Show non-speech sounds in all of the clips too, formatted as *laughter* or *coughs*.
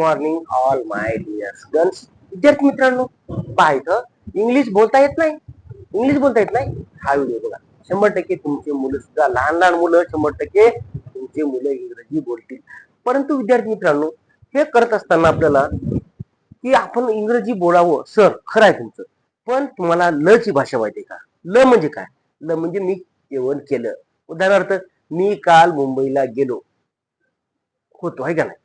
Morning all my dears girls विद्यार्थी मित्रांनो पहा इथं इंग्लिश बोलता येत नाही. इंग्लिश बोलता येत नाही. हा व्हिडिओ बघा. शंभर टक्के तुमचे मुलं सुद्धा लहान लहान मुलं शंभर टक्के तुमचे मुलं इंग्रजी बोलतील. परंतु विद्यार्थी मित्रांनो हे करत असताना आपल्याला की आपण इंग्रजी बोलावं सर खरं आहे तुमचं. पण तुम्हाला ल ची भाषा माहिती आहे का? ल म्हणजे काय? ल म्हणजे मी जेवण केलं. उदाहरणार्थ मी काल मुंबईला गेलो. होतो आहे का नाही?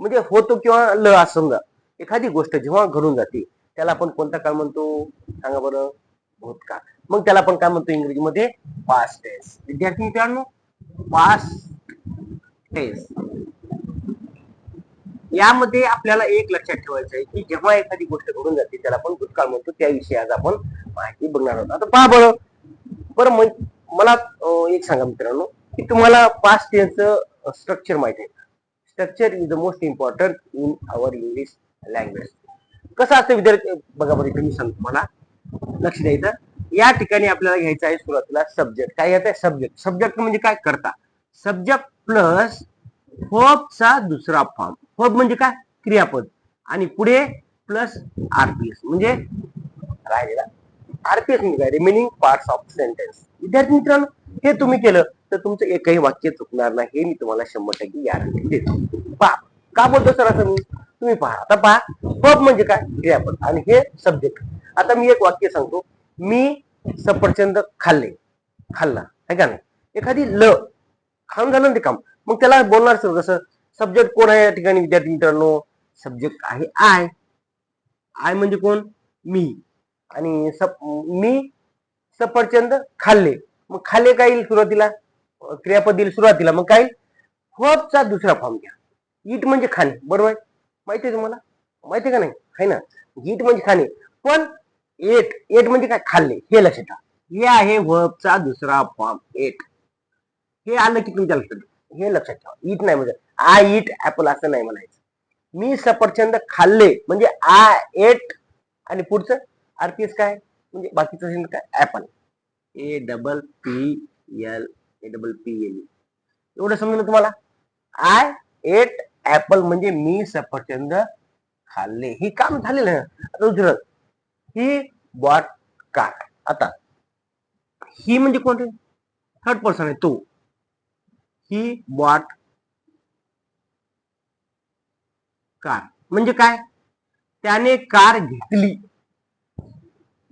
म्हणजे होतो किंवा ल असं समजा. एखादी गोष्ट जेव्हा घडून जाते त्याला आपण कोणता काळ म्हणतो? सांगा बरं. भूतकाळ. मग त्याला आपण काय म्हणतो इंग्रजीमध्ये? पास्ट टेन्स विद्यार्थी मित्रांनो पास्ट टेन्स यामध्ये आपल्याला एक लक्षात ठेवायचं आहे की जेव्हा एखादी गोष्ट घडून जाते त्याला आपण भूतकाळ म्हणतो. त्याविषयी आज आपण माहिती बघणार आहोत. आता पहा बरं. बरं मग मला एक सांगा मित्रांनो की तुम्हाला पास्ट टेन्सचं स्ट्रक्चर माहिती आहे. Structure is the most important in our English language कसं असतं विद्यार्थी? बघा बरं तुम्ही सांगतो मला लक्ष द्यायचं या ठिकाणी आपल्याला घ्यायचं आहे सुरुवातीला सब्जेक्ट काय येत आहे? सब्जेक्ट सब्जेक्ट म्हणजे काय? करता. सब्जेक्ट प्लस होबचा दुसरा फॉर्म होप म्हणजे काय? क्रियापद. आणि पुढे प्लस आरपीएस म्हणजे राहिलेला आरपीएस म्हणजे रिमेनिंग पार्ट्स ऑफ सेंटेन्स विद्यार्थी मित्रांनो हे तुम्ही केलं तर तुमचं एकही वाक्य चुकणार नाही. हे मी तुम्हाला शंभर टक्के गॅरंटी देतो. पहा का बोलतो सर असं मी? तुम्ही पहा. आता पहा पब म्हणजे काय? क्रियापद आणि हे सब्जेक्ट आता मी एक वाक्य सांगतो. मी सफरचंद खाल्ले. खाल्ला. आहे का नाही? एखादी ल. खाऊन झालं ना ते काम. मग त्याला बोलणार सर कसं सब्जेक्ट कोण आहे या ठिकाणी विद्यार्थी मित्रांनो? सब्जेक्ट आहे आय आय म्हणजे कोण? मी. आणि सप मी सफरचंद खाल्ले. मग खाल्ले काय येईल सुरुवातीला? क्रियापद येईल सुरुवातीला. मग काय येईल? दुसरा फॉर्म घ्या. ईट म्हणजे खाणे. बरोबर आहे? माहिती आहे तुम्हाला? माहिती आहे का नाही? आहे ना? ईट म्हणजे खाणे. पण एट एट म्हणजे काय? खाल्ले. हे लक्षात ठेवा. हे आहे वर्बचा दुसरा फॉर्म एट हे आलं की तुमच्या लक्षात हे लक्षात ठेवा. ईट नाही म्हणजे. आय ईट ऍपल असं नाही म्हणायचं. मी सफरचंद खाल्ले. म्हणजे आय एट आणि पुढचं? आरपीएस काय? म्हणजे बाकीचं असेल काय? Apple. A double P L, A double P L. एवढं समजलं तुम्हाला? आय एट ऍपल म्हणजे मी सफरचंद खाल्ले. ही काम झालेलं आहे. आता ही बॉट कार आता, ही म्हणजे कोणते थर्ड पर्सन आहे तो. ही बॉट कार म्हणजे काय? त्याने कार घेतली.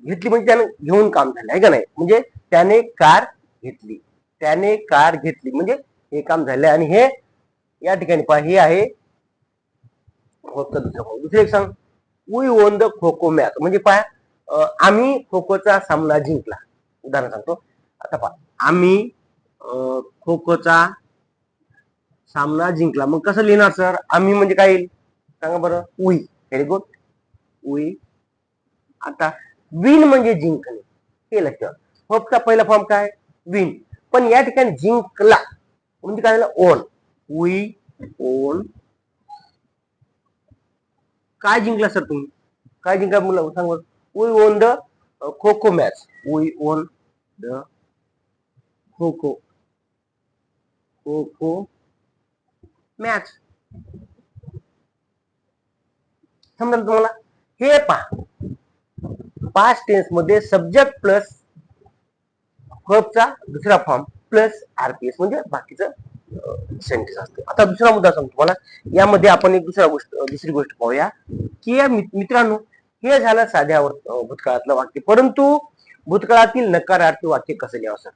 घेतली म्हणजे त्याने घेऊन काम झालं आहे का नाही? म्हणजे त्याने कार घेतली. त्याने कार घेतली. म्हणजे हे काम झालं आणि हे या ठिकाणी पहा हे आहे दुसरे दुसरं एक सांग. We won the kho kho match म्हणजे पहा आम्ही खो खोचा सामना जिंकला. उदाहरण सांगतो. आता पहा आम्ही अं, खो खोचा सामना जिंकला. मग कसं लिहिणार सर? आम्ही म्हणजे काय येईल? सांगा बरं. उई. व्हेरी गुड उई. आता विन म्हणजे जिंकणे. हे लक्षात. होपचा पहिला फॉर्म काय? विन पण या ठिकाणी जिंकला. म्हणजे काय झालं? ओन वी ओन काय जिंकला सर तुम्ही? काय जिंकला मुलं? सांग we won the kho kho match we won the kho kho kho kho match समजा तुम्हाला? हे पहा. पास्ट टेन्समध्ये सब्जेक्ट प्लस चा दुसरा फॉर्म प्लस आरपीएस म्हणजे बाकीचं सेंटेन्स असतं. आता दुसरा मुद्दा सांगतो तुम्हाला. यामध्ये आपण एक दुसरा गोष्ट दुसरी गोष्ट पाहूया. की या मित्रांनो हे झालं साध्या भूतकाळातलं वाक्य. परंतु भूतकाळातील नकारार्थी वाक्य कसं लिहावं सर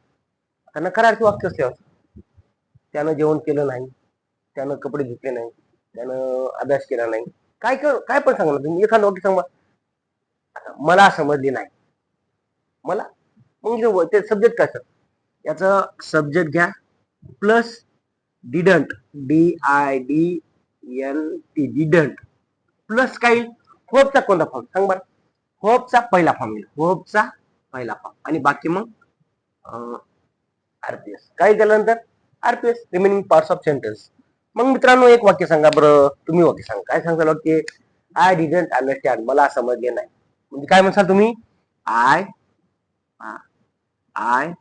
आता नकारार्थी वाक्य कसं लिहावं त्यानं जेवण केलं नाही त्यानं कपडे धुतले नाही त्यानं अभ्यास केला नाही. काय कर काय पण सांगा ना तुम्ही. एखादं वाक्य सांगा. मला समजली नाही. मला मग ते सब्जेक्ट काय सर याचा सब्जेक्ट घ्या. Plus didn't D I D N T didn't plus काय होपचा कोणता फॉर्म सांग बरं. होपचा पहिला फॉर्म येईल होपचा पहिला फॉर्म आणि बाकी मग आरपीएस काय केल्यानंतर RPS remaining parts of sentence मग मित्रांनो एक वाक्य सांगा बरं. तुम्ही वाक्य सांगा. काय सांगाल? वाक्य आय डिडंट अंडरस्टँड मला समजले नाही. म्हणजे काय म्हणसाल तुम्ही? आय आय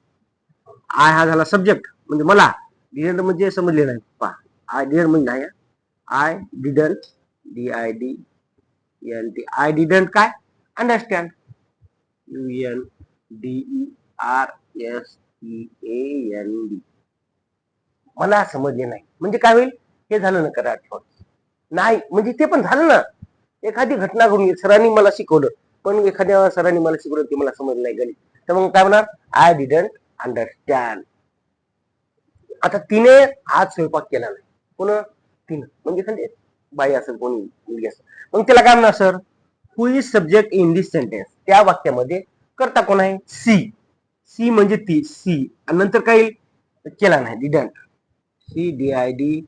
आय हा झाला सब्जेक्ट म्हणजे मला डिडंट म्हणजे समजले नाही. पा आय डिडंट म्हणजे नाही I didn't D I D N T I didn't काय? Understand U N D E R S E A N D मला समजले नाही. म्हणजे काय होईल? हे झालं ना करा आठवण नाही म्हणजे ते पण झालं ना. एखादी घटना घडून सरांनी मला शिकवलं. पण एखाद्या सरांनी मला शिकवलं ते मला समजलं नाही गणित. तर मग काय म्हणणार आय डिडंट अंडरस्टँड आता तिने आज स्वयंपाक केला नाही. कोण? तिनं. म्हणजे एखादी बाई असेल कोणी मुलगी असेल. मग त्याला काय म्हणणार sir? Who is subject in this sentence त्या वाक्यामध्ये करता कोण आहे? सी सी म्हणजे ती सी आणि नंतर काही केला नाही. Didn't C D I D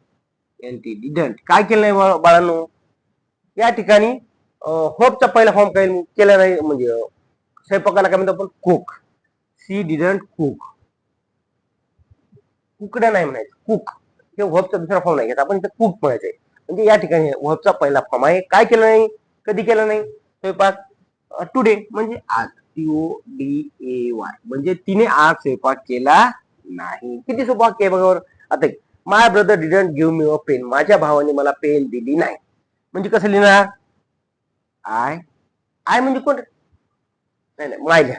N T didn't काय केलं नाही बा- बाळांनो? या ठिकाणी होपचा पहिला फॉर्म काही केला नाही म्हणजे स्वयंपाकाला काय म्हणतो आपण? कुक सी डिडंट कुक कुकडा नाही म्हणायचं. कुक हे होपचा दुसरा फॉर्म नाही घ्यायचा आपण इथं कुक म्हणायचंय म्हणजे या ठिकाणी होपचा पहिला फॉर्म आहे. काय केलं नाही? कधी केलं नाही? स्वयंपाक? टुडे म्हणजे आज. T O O D A Y म्हणजे तिने आज स्वयंपाक केला नाही. किती सोपा के बघावर आता my brother didn't give me a pen माझ्या भावाने मला पेन दिली नाही. म्हणजे कसं लिहिणार? आय आय म्हणजे कोण नाही नाही माय घ्या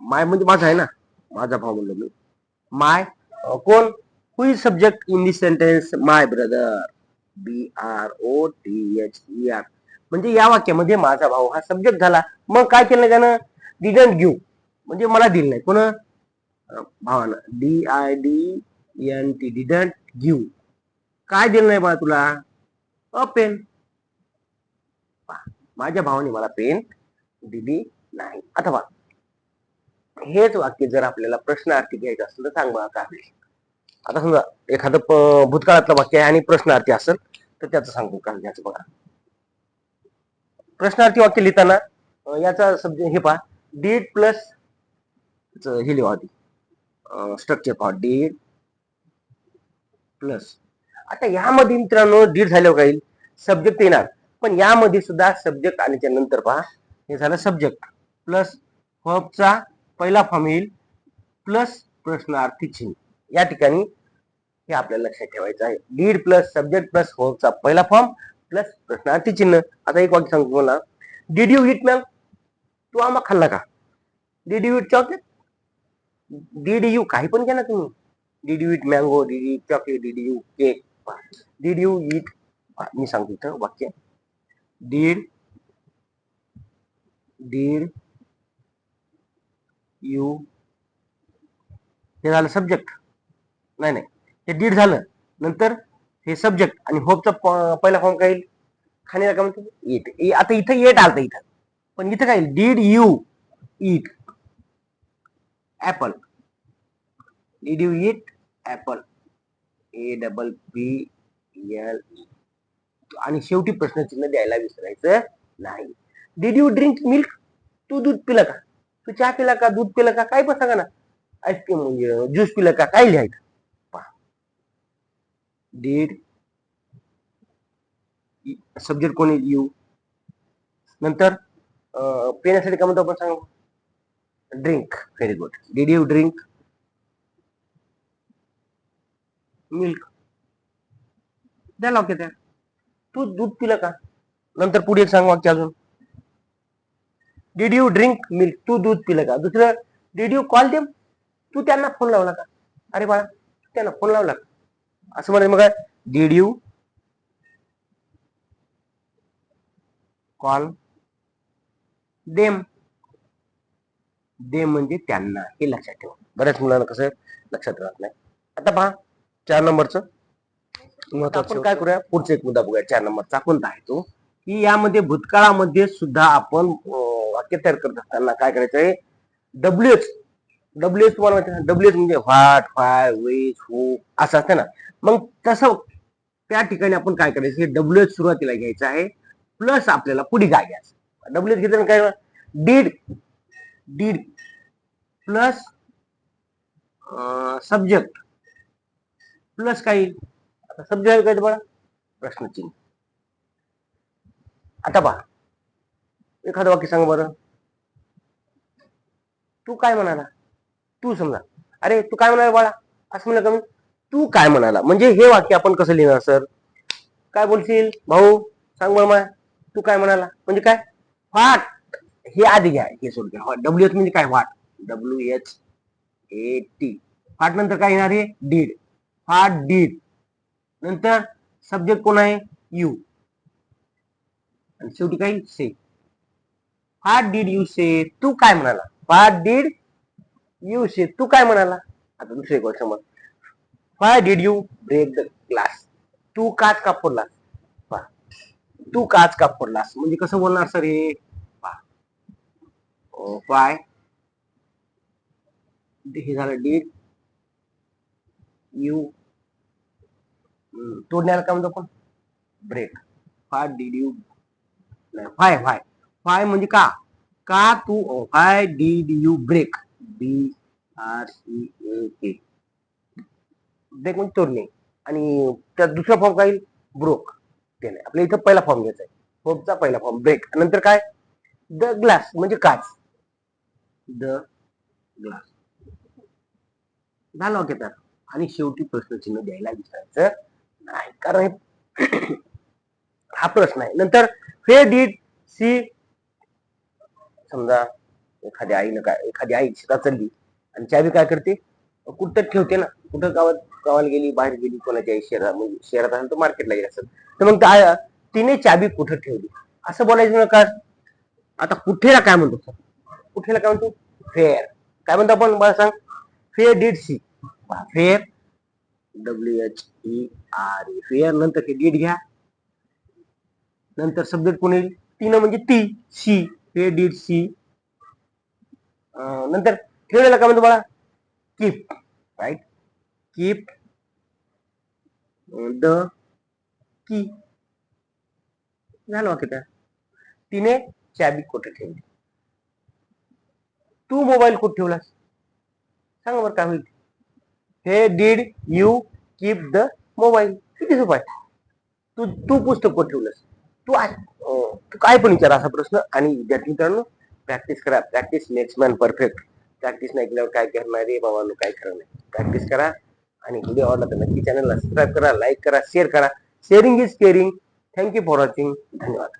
माय म्हणजे माझा आहे ना माझा भाऊ म्हणलो मी माय कोण who is subject in this sentence my brother B R O T H E R म्हणजे या वाक्यामध्ये माझा भाऊ हा सब्जेक्ट झाला मग काय केलं त्यानं डिडंट गिव्ह म्हणजे मला दिलं नाही कोण भावानं D I D N T didn't give काय दिलं नाही बा तुला अ पेन माझ्या भावाने मला पेन दिली नाही. अथवा हेच वाक्य जर आपल्याला प्रश्नार्थी घ्यायचं असेल तर सांग बघा काय आता समजा एखादं भूतकाळातलं वाक्य आहे आणि प्रश्नार्थी असेल तर त्याचं सांगतो का घ्यायचं बघा. प्रश्नार्थी वाक्य लिहिताना याचा सब्जेक्ट हे पहा डीड प्लस हे लिहा आधी. स्ट्रक्चर पहा डीड प्लस आता यामध्ये मित्रांनो डीड झाल्यावर काही सब्जेक्ट येणार. पण यामध्ये सुद्धा सब्जेक्ट आणि नंतर पहा हे झालं सब्जेक्ट प्लस चा पहिला फॉर्म येईल. प्लस प्रश्नार्थी चिन्ह. या ठिकाणी हे आपल्याला लक्षात ठेवायचं आहे. डीड प्लस सब्जेक्ट प्लस चा पहिला फॉर्म प्लस प्रश्नार्थी चिन्ह. आता एक वाक्य सांगतो मला डीड यू हिट मॅम तू आम्हा खाल्ला का? Did you hit chocolate did you काही पण केला तुम्ही. Did you eat mango did you chocolate did you cake did you eat मी सांगतो इथं वाक्य. डीड डीड यू हे झालं सब्जेक्ट नाही नाही. हे डीड झालं. नंतर हे सब्जेक्ट आणि होपचा पहिला फॉर्म काय येईल? खाण्याला काय म्हणतो इट आता इथं येट आलतं इथं. पण इथं काय येईल? Did you eat apple did you eat apple A double P L आणि शेवटी प्रश्नचिन्ह द्यायला विसरायचं नाही. डीड यू ड्रिंक मिल्क तू दूध पिलं का? तू चहा पिला का? दूध पिलं का? काय पण सांगा ना? आईस्क्रीम म्हणजे ज्यूस पिलं का? काय लिहायचं? पहा. डीड सब्जेक्ट कोणी यू नंतर पिण्यासाठी काय म्हणतो आपण सांग? Drink very good did you drink milk द्या वाक्य त्या तू दूध पिलं का? नंतर पुढे एक सांग वाक्य अजून. डीड यू ड्रिंक मिल्क तू दूध पिलं का? दुसरं डीड यू कॉल देम तू त्यांना फोन लावला का? अरे बाळा त्यांना फोन लावला का? असं म्हणायचं मग did you call them them म्हणजे त्यांना हे लक्षात ठेवा. बऱ्याच मुलांना कसं लक्षात राहत नाही. आता पहा चार नंबरचं. आपण काय करूया? पुढचा एक मुद्दा बघूया. चार नंबरचा. कोणता आहे तो? की यामध्ये भूतकाळामध्ये सुद्धा आपण वाक्य तयार करत असताना काय करायचं आहे डब्ल्यू एच डब्ल्यू एच तुम्हाला माहिती डब्ल्यू एच म्हणजे व्हाट फाय वेज हू असं असतं ना. मग तसं त्या ठिकाणी आपण काय करायचं? हे डब्ल्यू एच सुरुवातीला घ्यायचं आहे. प्लस आपल्याला पुढे काय घ्यायचं. डब्ल्यू एच घेताना काय did did plus subject. Plus काय? येईल आता सब्जेक्ट बघा? प्रश्नचिन्ह. आता पहा एखादं वाक्य सांग बरं. तू काय म्हणाला? तू समजा. अरे तू काय म्हणाला बाळा? असं म्हणलं का मी? तू काय म्हणाला? म्हणजे हे वाक्य आपण कसं लिहिणार सर? काय बोलशील? भाऊ सांग बरं मला. तू काय म्हणाला? म्हणजे काय? वाट. हे आधी घ्या. हे सोड घ्या डब्ल्यू एच म्हणजे काय? वाट. डब्ल्यू एच ए टी फाट नंतर काय येणार आहे? डीड फाट डीड नंतर सब्जेक्ट कोण आहे? यू आणि शेवटी काही say what did you say तू काय म्हणाला? व्हाट डीड यू से तू काय म्हणाला? आता दुसरी गोष्ट मग why did you break the glass तू काच का फोडला? पहा. तू काच का फोडलास म्हणजे कसं बोलणार सर हे? पाय oh, हे झालं डीड यू तोडण्याला काय म्हणतो आपण? ब्रेक फाय डीड यू नाही फाय फाय फाय म्हणजे का? का तू why did you break B R C A break म्हणजे तोडणे. आणि त्यात दुसरा फॉर्म काय येईल? ब्रोक ते नाही आपल्या इथं पहिला फॉर्म घ्यायचा आहे. फॉर्मचा पहिला फॉर्म ब्रेक नंतर काय? द ग्लास म्हणजे काच. द ग्लास झालं ओके तर. आणि शेवटी प्रश्नचिन्ह द्यायला विचारायचं. नाही कारण हे *coughs* हा प्रश्न आहे. नंतर फे डीड सी समजा एखाद्या आईनं काय एखादी आई शेतात चालली आणि चावी काय करते? कुठं ठेवते ना? कुठं गावात गावाला गेली बाहेर गेली कोणाच्या आई शहरात म्हणजे शहरात असेल तर मार्केटला गेली असेल. तर मग त्या तिने चाबी कुठं ठेवली? असं बोलायचं ना का? आता कुठेला काय म्हणतो सर? कुठेला काय म्हणतो? फेअर. काय म्हणतो आपण? मला सांग. Where did see. Where W H E R नंतर हे डीड घ्या. नंतर सब्जेक्ट कोण तीन म्हणजे ती सी फेअर डीड सी नंतर काय म्हणतो keep right keep the key झालं वाक्य तिने चाबी कुठे ठेवली? तू मोबाईल कुठे ठेवलास? सांग बरं काय होईल हे did you keep the mobile किती सोपं आहे? तू तू पुस्तक कोण ठेवलंस? तू आहे तू काय पण विचार असा प्रश्न. आणि विद्यार्थी मित्रांनो प्रॅक्टिस करा. Practice makes man perfect practice नाही केल्यावर काय करणार? रे बाबा काय करणार नाही. प्रॅक्टिस करा. आणि व्हिडिओ आवडला तर नक्की चॅनलला सबस्क्राईब करा लाईक करा शेअर करा. Sharing is caring thank you for watching धन्यवाद.